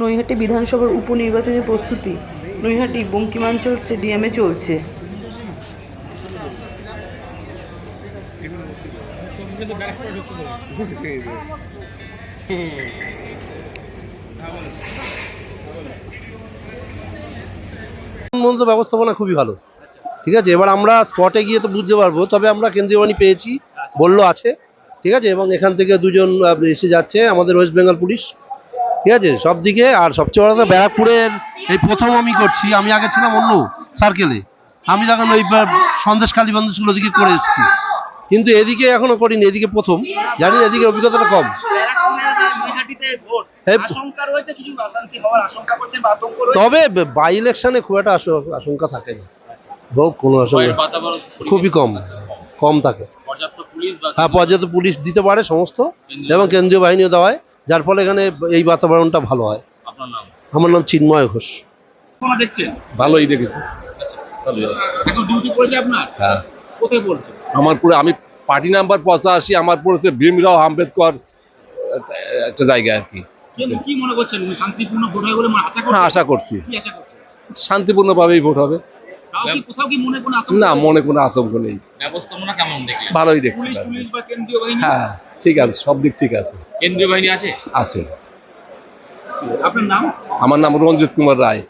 নৈহাটি বিধানসভার উপনির্বাচনের প্রস্তুতি। নৈহাটি বঙ্কিমাঞ্চল স্টেডিয়ামে চলছে। ব্যবস্থাপনা খুবই ভালো। ঠিক আছে? এবার আমরা স্পটে গিয়ে তো বুঝতে পারব, তবে আমরা কেন্দ্রীয় বাহিনী পেয়েছি, বলল আছে। ঠিক আছে? এবং এখান থেকে দুজন এসে যাচ্ছে, আমাদের ওয়েস্ট বেঙ্গল পুলিশ ঠিক আছে? সব দিকে আর সবচেয়ে বড় কথা ব্যারাকপুরের এই প্রথম আমি করছি আমি আগে ছিলাম অন্য সার্কেলে আমি তখন ওই সন্দেশ কালী বন্ধুগুলো দিকে করে এসেছি। কিন্তু এদিকে এখনও করিনি এদিকে প্রথম। জানি এদিকে অভিজ্ঞতাটা কম। তবে বাই ইলেকশনে খুব একটা আশঙ্কা থাকে না। হোক কোনো আশঙ্কা খুবই কম কম থাকে। পর্যাপ্ত পুলিশ হ্যাঁ পর্যাপ্ত পুলিশ দিতে পারে সমস্ত এবং কেন্দ্রীয় বাহিনীও দেওয়া হয় যার ফলে এখানে এই বাতাবরণটা ভালো হয়। আপনার নাম? আমার নাম চিন্ময় ঘোষ। দেখছেন? ভালোই দেখেছি। এখন ডিউটি করেছে আপনার? হ্যাঁ। কোথায় আমার পুরো আমি পার্টি নাম্বার পঁচাশি আমার পড়েছে ভীমরাও আম্বেদকর একটা- জায়গা আর কি। কি মনে করছেন শান্তিপূর্ণ ভোট হয় বলে আশা করছি। কি আশা করছেন? শান্তিপূর্ণভাবেই ভোট হবে। না মনে কোনো আতঙ্ক নেই। ব্যবস্থাপনা কেমন দেখলেন? ভালোই দেখছি হ্যাঁ। ঠিক আছে সব দিক ঠিক আছে। কেন্দ্রীয় বাহিনী আছে? আছে। আপনার নাম? আমার নাম রঞ্জিত কুমার রায়।